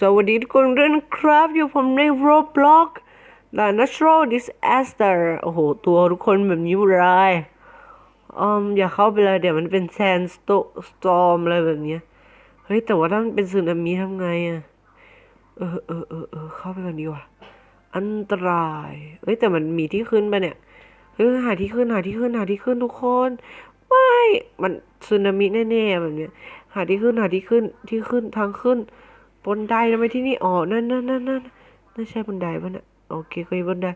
สวัสดีทุกคนด้วยนะครับ อยู่ผมใน Roblox The Natural Disaster โอ้โห ตัวทุกคนแบบนี้ร้ายอืมอย่าเข้าไปเลยเดี๋ยวมันเป็น sandstorm อะไรแบบเนี้ยเฮ้ย แต่ว่าถ้ามันเป็นสึนามิทำไงอะเออเออเออเออเข้าไปก่อนดีกว่า อันตรายเฮ้ย แต่มันมีที่ขึ้นปะเนี่ยเฮ้ยหาที่ขึ้นหาที่ขึ้นหาที่ขึ้นทุกคนไม่มันสึนามิแน่ๆแบบเนี้ยหาที่ขึ้นหาที่ขึ้นที่ขึ้นทางขึ้น บนไดทำไมที่นี่อ๋อนั่นนั่นนั่นนั่นนั่นใช่บนไดปะเนี่ยโอเคก็ยบนได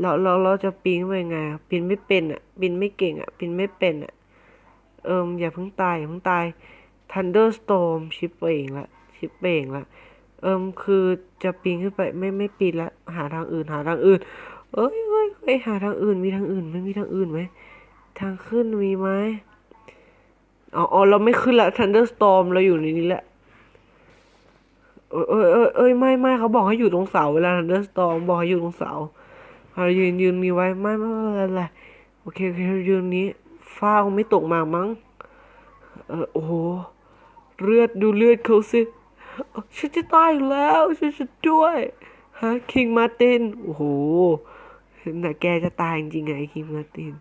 เราเราเราจะปีนไปไงอะปีนไม่เป็นอะปีนไม่เก่งอะปีนไม่เป็นอะเอิมอย่าเพิ่งตายอย่าเพิ่งตาย thunderstorm ชิปเป่งละชิปเป่งละเอิมคือจะปีนขึ้นไปไม่ไม่ปีนละหาทางอื่นหาทางอื่น เอ้ยเอ้ยเอ้ยหาทางอื่นมีทางอื่นไม่มีทางอื่นไหมทางขึ้นมีไหมอ๋อเราไม่ขึ้นละ thunderstorm เราอยู่ในนี้แหละ เอ้ยเอ้ยเอยเอยไม่ไม่เขาบอกให้อยู่ตรงเสาเวลา thunderstorm บอกให้อยู่ตรงเสาเรายืนยืนมีไว้ไม่ไม่ไม่เป็นไรโอเคโอเคยืนนี้ฟ้าคงไม่ตกมามั้งเออโอ้โหเลือดดูเลือดเขาสิฉันจะตายอยู่แล้วช่วยฉันด้วยฮะคิงมาตินโอ้โหน่ะแกจะตายจริงไงคิงมาติน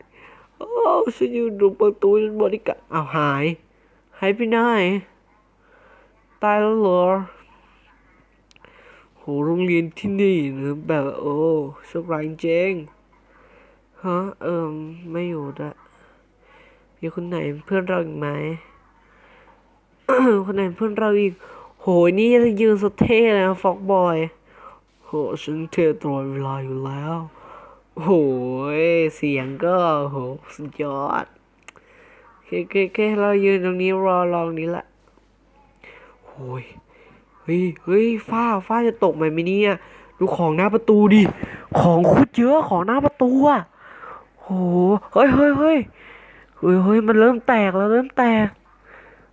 โอ้ฉันอยู่ตรงประตูฉันบริการอ้าหายหายไปไหนตายแล้วเหรอ โหโรงเรียนที่นี่นะแบบโอ้โชคร้ายจริงฮะเอิมไม่อยู่ละมีคนไหนเพื่อนเราอีกไหมคนไหนเพื่อนเราอีก โหนี่ยืนสเท่เลยนะฟอกบอยโหฉันเท่ตลอดเวลาอยู่แล้วโหยเสียงก็โหสุดยอดโอเคโอเคโอเคเรายืนตรงนี้รอลองนี้ละโหย เฮ้ยเฮ้ยฟ้าฟ้าจะตกไหมไหมเนี่ยดูของหน้าประตูดิ ของคุดเยอะของหน้าประตูอะโหเฮ้ยเฮ้ยเฮ้ยเฮ้ยเฮ้ยมันเริ่มแตกแล้วเริ่มแตก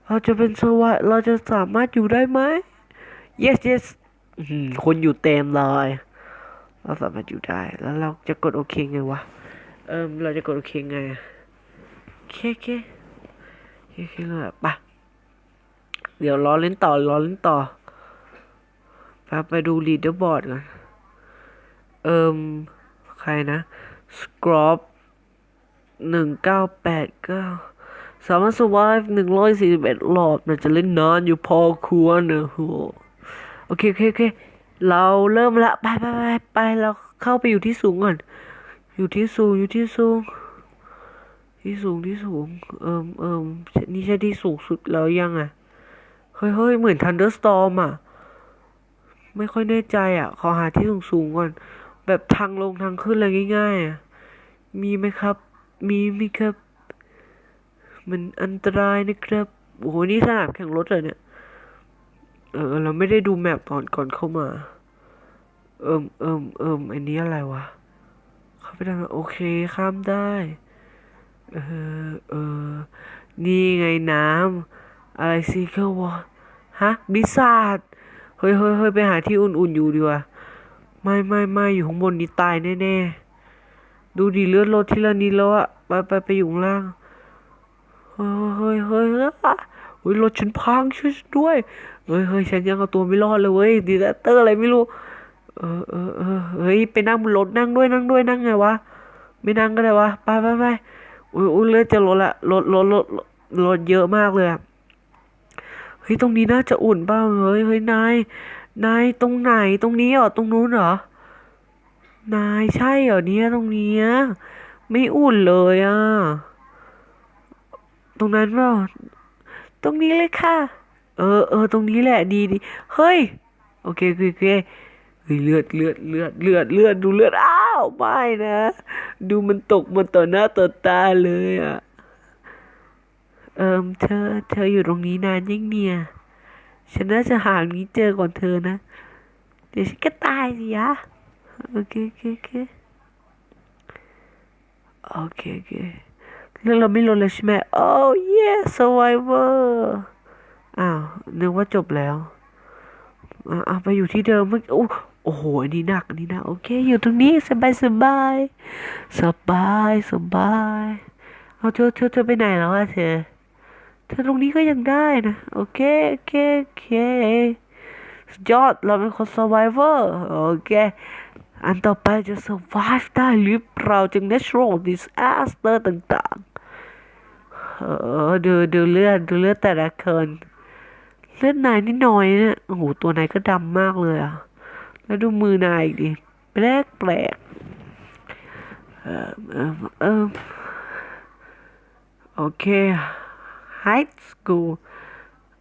เราจะเป็นสวะเราจะสามารถอยู่ได้ไหม yes yes คนอยู่เต็มเลย เราสามารถอยู่ได้ แล้วเราจะกดโอเคไงวะ เอิมเราจะกดโอเคไงเคเคเคเคเลยอะไปะเดี๋ยวรอเล่นต่อรอเล่นต่อ ปไปดูลีดเดอร์บอร์ดก่อน เอิมใครนะสครอปหนึ่งเก้าแปดเก้าสามารถ survive หนึ่งร้อยสี่สิบเอ็ดรอบน่าจะเล่นนานอยู่พอควรนะโหโอเคโอเคโอเคเราเริ่มละไปไปไปไปเราเข้าไปอยู่ที่สูงก่อน อยู่ที่สูงอยู่ที่สูง ที่สูงที่สูง เอิมเอิมนี่ใช่ที่สูงสุดแล้วยังอะ เฮ้ยเฮ้ยเหมือน thunderstorm อะ ไม่ค่อยแน่ใจอะ ขอหาที่สูงๆก่อน แบบทางลงทางขึ้นอะไรง่ายๆอะ มีไหมครับ มีมีครับ มันอันตรายนะครับ โอ้โห นี่สนามแข่งรถเลยเนี่ย เออ เราไม่ได้ดูแมปก่อนก่อนเข้ามา เอิมเอิมเอิมอันนี้อะไรวะ เข้าไปได้โอเค ข้ามได้ เออ เออ นี่ไงน้ำอะไรซีเคิลวะฮะบิซาด เฮ้ยเฮ้ยเฮ้ยไปหาที่อุ่นๆอยู่ดีกว่าไม่ไม่ไม่อยู่ข้างบนนี่ตายแน่ๆดูดิเลือดลดทีละนิดแล้วอะไปไปไปอยู่ข้างล่างเฮ้ยเฮ้ยเฮ้ยเฮ้ยอะเฮ้ยรถฉันพังช่วยฉันด้วยเฮ้ยเฮ้ยฉันยังเอาตัวไม่รอดเลยเว้ยดีเตอร์อะไรไม่รู้เออเออเออเฮ้ยไปนั่งบนรถนั่งด้วยนั่งด้วยนั่งไงวะไม่นั่งก็ได้วะไปไปไปอุ้ยอุ้ยเลือดจะลดละลดลดลดลดเยอะมากเลยอะ ฮ้ยตรงนี้น่าจะอุ่นเปล่าเฮ้ยเฮ้ยนายนายตรงไหนตรงนี้เหรอตรงนู้นเหรอนายใช่เหรอเนี่ยตรงเนี้ยไม่อุ่นเลยอะตรงนั้นเปล่าตรงนี้เลยค่ะ เออเออตรงนี้แหละดีดีเฮ้ยโอเคโอเคโอเคเฮ้ยเลือดเลือดเลือดเลือดเลือดดูเลือดอ้าวไม่นะ ดูมันตกมาต่อหน้าต่อตาเลยอะ เอิมเธอ เธออยู่ตรงนี้นานยังเนี่ย ฉันน่าจะหางนี้เจอก่อนเธอนะ เดี๋ยวฉันก็ตายสิยะ โอเคโอเคโอเคโอเคโอเคเรื่องเราไม่ลดเลยใช่ไหมโอ้เย่ survivor อ้าวนึกว่าจบแล้วอะเอาไปอยู่ที่เดิมเมื่อโอ้โอ้โหอันนี้หนักอันนี้หนักโอเค อยู่ตรงนี้สบายสบายสบายสบายเอาเธอเธอเธอไปไหนแล้วอะเธอ เธอตรงนี้ก็ยังได้นะ โอเค โอเค โอเคสุดยอดเราเป็นคน survivor โอเค อันต่อไปจะ survive ได้หรือเปล่าจาก natural disaster ต่างๆ เออดูดูเลือดดูเลือดแต่ละคนเลือดนายนี่น้อยเนี่ยโอ้โห ตัวนายก็ดำมากเลยอะ แล้วดูมือนายดิ แปลกแปลกเออเออเออโอเค high school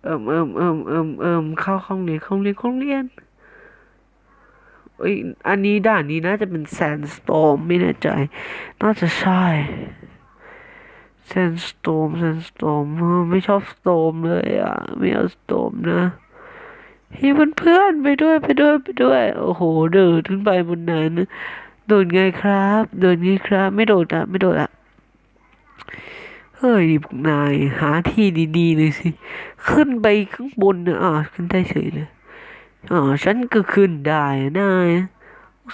เอิมเอิมเอิมเอิมเอิมเข้าห้องเรียนห้องเรียนห้องเรียนเอ้ยอันนี้ด่านนี้น่าจะเป็น sandstorm ไม่แน่ใจ น่าจะใช่ sandstorm sandstorm ไม่ชอบ storm เลยอะ ไม่เอา storm นะให้เพื่อนๆไปด้วยไปด้วยไปด้วย โอ้โห เดินขึ้นไปบนนั้นโดดไงครับ โดดไงครับ ไม่โดดอะ ไม่โดดอะ เฮ้ยนี่พวกนายหาที่ดีๆเลยสิ ขึ้นไปข้างบนนะอ่าขึ้นได้เฉยเลยอ๋อฉันก็ขึ้นได้นาย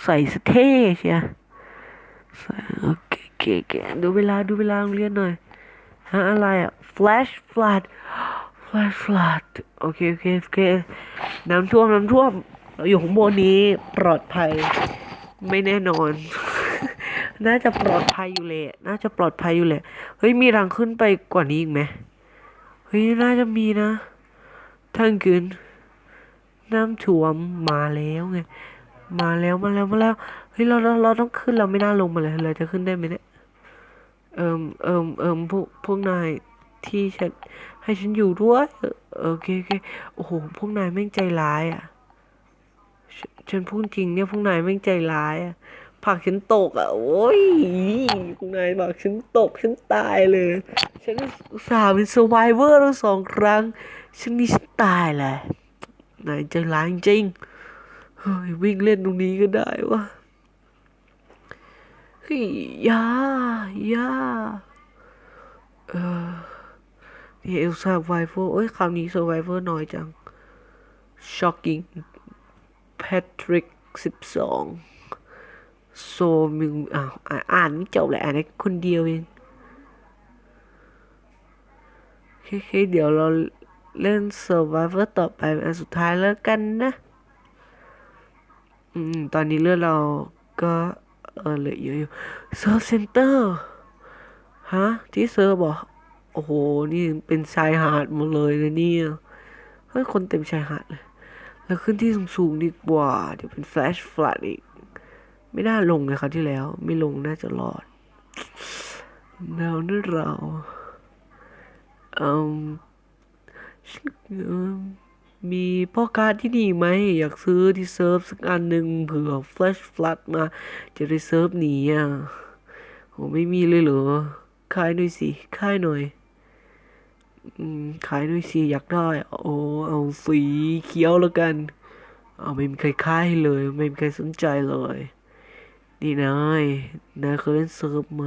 ใส่สเท่เชียใส่โอเคโอเคโอเคดูเวลาดูเวลาโรงเรียนหน่อยหาอะไรอะ flash flood flash flood โอเคโอเคโอเคน้ำท่วมน้ำท่วมเราอยู่ข้างบนนี้ปลอดภัยไม่แน่นอน น่าจะปลอดภัยอยู่เลย น่าจะปลอดภัยอยู่เลยเฮ้ย มีทางขึ้นไปกว่านี้อีกไหมเฮ้ย น่าจะมีนะ ทางขึ้น น้ำท่วมมาแล้วไง มาแล้วมาแล้วมาแล้ว เฮ้ย เราเราเราต้องขึ้น เราไม่น่าลงมาเลย เราจะขึ้นได้ไหมเนี่ย เอิมเอิมเอิมพวกพวกนายที่ฉันให้ฉันอยู่ด้วยเออโอเคโอเค โอ้โห พวกนายแม่งใจร้ายอะ ฉันฉันพูดจริงเนี่ย พวกนายแม่งใจร้ายอะ ผักฉันตกอะ โอ้ยพวกนายผลักฉันตกฉันตายเลย ฉันสาห์เป็นสไ i เวอร์ทั้งสองครั้ง ฉันนี่ฉันตายแหละนายใจร้ายจริงเฮ้ยวิ่งเล่นตรงนี้ก็ได้วะเฮ้ยยายาเออนี่เอลซ่าไวเวอร์เอ้ยคราวนี้สไ i เวอร์น้อยจัง shocking Patrick สิบสอง โซมึงอ้าวอ่านอ่านไม่จบเลยอ่านได้คนเดียวเองโอเคโอเดี๋ยวเราเล่น Survivor ต่อไปเป็นอันสุดท้ายแล้วกันนะ อืม ตอนนี้เลือดเราก็เออเหลือเยอะอยู่เซิร์ฟเซ็นเตอร์ฮะ ที่เซิร์ฟบอกโอ้โห นี่เป็นชายหาดหมดเลยนะเนี่ยเฮ้ย คนเต็มชายหาดเลย แล้วขึ้นที่สูงๆดีกว่า เดี๋ยวเป็นแฟลชฟลัดอีก ไม่น่าลงเลยครับที่แล้ว ไม่ลงน่าจะรอดแล้วนี่เราเออมมีพ่อค้าที่นี่ไหม อยากซื้อที่เซิร์ฟสักอันหนึ่งเผื่อแฟลชฟลัดมา จะได้เซิร์ฟหนีอะโหไม่มีเลยเหรอขายหน่อยสิขายหน่อยอืมขายหน่อยสิอยากได้ โอ้เอาสีเขียวแล้วกัน เอาไม่มีใครค่ายเลย ไม่มีใครสนใจเลย นี่นายนายเคยเล่นเซิร์ฟไหม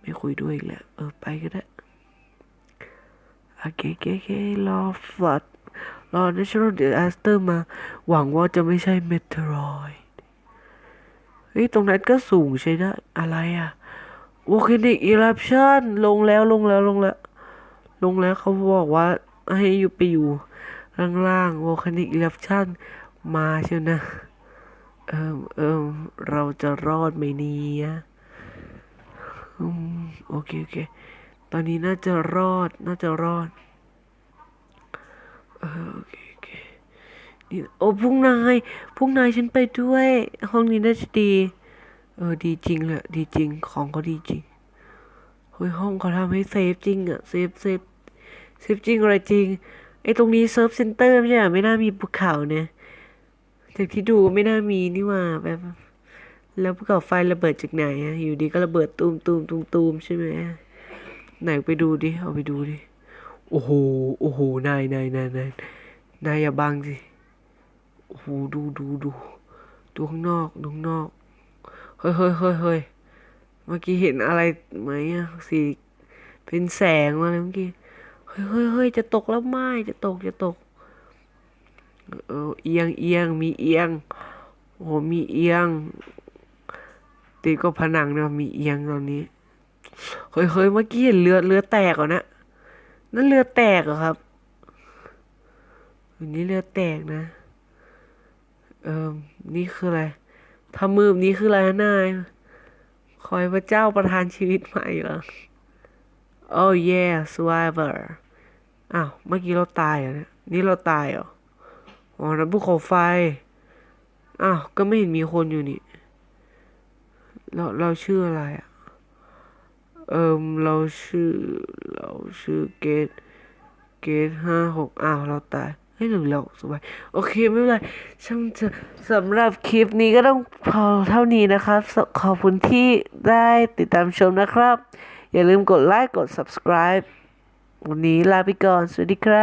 ไม่คุยด้วยอีกแล้ว เออ ไปก็ได้โอเคโอเคโอเครอฟลัดรอ natural disaster มา หวังว่าจะไม่ใช่เมทรอยเฮ้ย ตรงนั้นก็สูงใช่ได้อะไรอะ volcanic eruption ลงแล้วลงแล้วลงแล้ว ลงแล้วเขาบอกว่า ให้อยู่ไปอยู่ล่างๆ volcanic eruption มาเชียวนะ เอิมเอิมเราจะรอดไหมเนี่ยอืมโอเคโอเค ตอนนี้น่าจะรอด น่าจะรอด เออโอเคโอเคนี่โอ้พวกนายพวกนายฉันไปด้วย ห้องนี้น่าจะดี เออดีจริงแหละดีจริง ของเขาดีจริง เฮ้ยห้องเขาทำให้เซฟจริงอะเซฟเซฟเซฟจริงอะไรจริง ไอ้ตรงนี้เซิร์ฟเซ็นเตอร์ไม่ใช่เหรอไม่น่ามีภูเขาเนี่ย จากที่ดูไม่น่ามีนี่ว่าแบบแล้วภูเขาไฟระเบิดจากไหนอะอยู่ดีก็ระเบิดตูมตูมตูมตูมใช่ไหมไหนไปดูดิเอาไปดูดิโอ้โหโอ้โหนายนายนายนายนายอย่าบังสิโอ้โหดูดูดูดูข้างนอกดูข้างนอกเฮ้ยเฮ้ยเฮ้ยเฮ้ยเมื่อกี้เห็นอะไรไหมอะสีเป็นแสงมาเลยเมื่อกี้เฮ้ยเฮ้ยเฮ้ยจะตกแล้วไม่จะตกจะตก เออเอียงเอียงมีเอียงโอ้โหมีเอียงตีก็ผนังเนี่ยมีเอียงตอนนี้เฮ้ยเฮ้ยเมื่อกี้เห็นเรือเรือแตกเหรอนะนั่นเรือแตกเหรอครับวันนี้เรือแตกนะ เอ่อนี่คืออะไรทำมือแบบนี้คืออะไรนะนายคอยพระเจ้าประทานชีวิตใหม่เหรอ Oh yeah survivor อ้าว เมื่อกี้เราตายเหรอเนี่ย นี่เราตายเหรอ อ๋อนั้นภูเขาไฟ อ้าว ก็ไม่เห็นมีคนอยู่นี่ เราเราชื่ออะไรอะเอิมเราชื่อ เราชื่อเกตเกตห้าหกอ้าว เราตายเฮ้ยหรือเราสบายโอเค ไม่เป็นไรช่างเถอะสำหรับคลิปนี้ก็ต้องพอเท่านี้นะครับ ขอบคุณที่ได้ติดตามชมนะครับ อย่าลืมกดไลค์ กด subscribe วันนี้ลาไปก่อน สวัสดีครับ